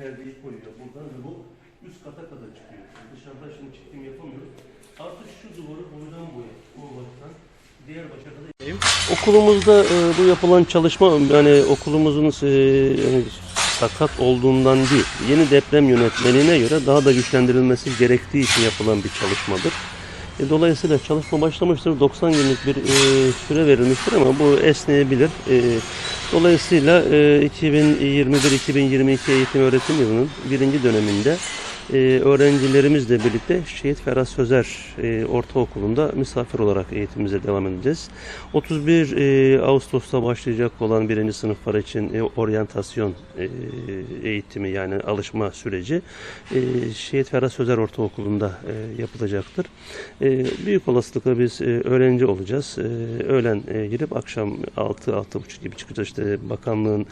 perdeyi koyuyor buradan ve bu üst kata kadar çıkıyor. Dışarıda şimdi çekim yapamıyoruz. Artık şu duvarı boydan boya, başa kadar Okulumuzda e, bu yapılan çalışma yani okulumuzun e, yani sakat olduğundan değil, yeni deprem yönetmeliğine göre daha da güçlendirilmesi gerektiği için yapılan bir çalışmadır. E, dolayısıyla çalışma başlamıştır. 90 günlük bir e, süre verilmiştir ama bu esneyebilir. E, dolayısıyla e, 2021-2022 eğitim öğretim yılının birinci döneminde e, öğrencilerimizle birlikte Şehit Ferhat Sözer e, Ortaokulu'nda misafir olarak eğitimimize devam edeceğiz. 31 e, Ağustos'ta başlayacak olan birinci sınıflar için e, oryantasyon e, eğitimi yani alışma süreci e, Şehit Ferhat Sözer Ortaokulu'nda e, yapılacaktır. E, büyük olasılıkla biz e, öğrenci olacağız. E, öğlen e, girip akşam 6-6.30 gibi çıkacağız. İşte bakanlığın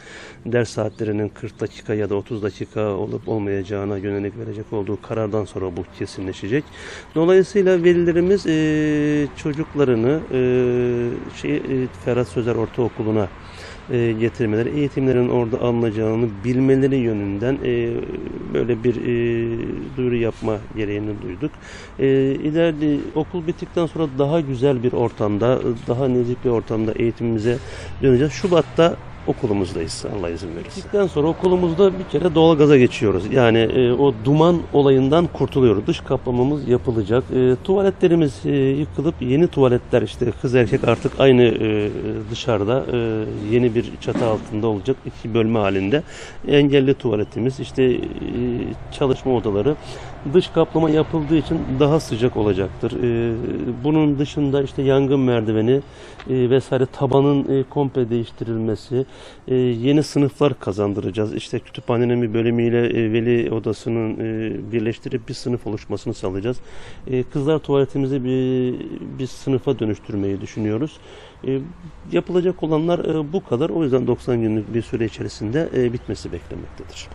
ders saatlerinin 40 dakika ya da 30 dakika olup olmayacağına yönelik verecek olduğu karardan sonra bu kesinleşecek. Dolayısıyla velilerimiz e, çocuklarını e, şey, e, Ferhat Sözer Ortaokulu'na e, getirmeleri, eğitimlerin orada alınacağını bilmeleri yönünden e, böyle bir e, duyuru yapma gereğini duyduk. E, ileride okul bittikten sonra daha güzel bir ortamda, daha nezih bir ortamda eğitimimize döneceğiz. Şubat'ta okulumuzdayız Allah izin verirse. Bittikten sonra okulumuzda bir kere doğalgaza geçiyoruz. Yani e, o duman olayından kurtuluyoruz. Dış kaplamamız yapılacak. E, tuvaletlerimiz e, yıkılıp yeni tuvaletler işte kız erkek artık aynı e, dışarıda e, yeni bir çatı altında olacak. iki bölme halinde. Engelli tuvaletimiz işte e, çalışma odaları dış kaplama yapıldığı için daha sıcak olacaktır. E, bunun dışında işte yangın merdiveni e, vesaire tabanın e, komple değiştirilmesi, e, yeni sınıflar kazandıracağız. İşte kütüphanenin bir bölümüyle e, veli odasının e, birleştirip bir sınıf oluşmasını sağlayacağız. E, kızlar tuvaletimizi bir, bir sınıfa dönüştürmeyi düşünüyoruz. Yapılacak olanlar bu kadar. O yüzden 90 günlük bir süre içerisinde bitmesi beklenmektedir.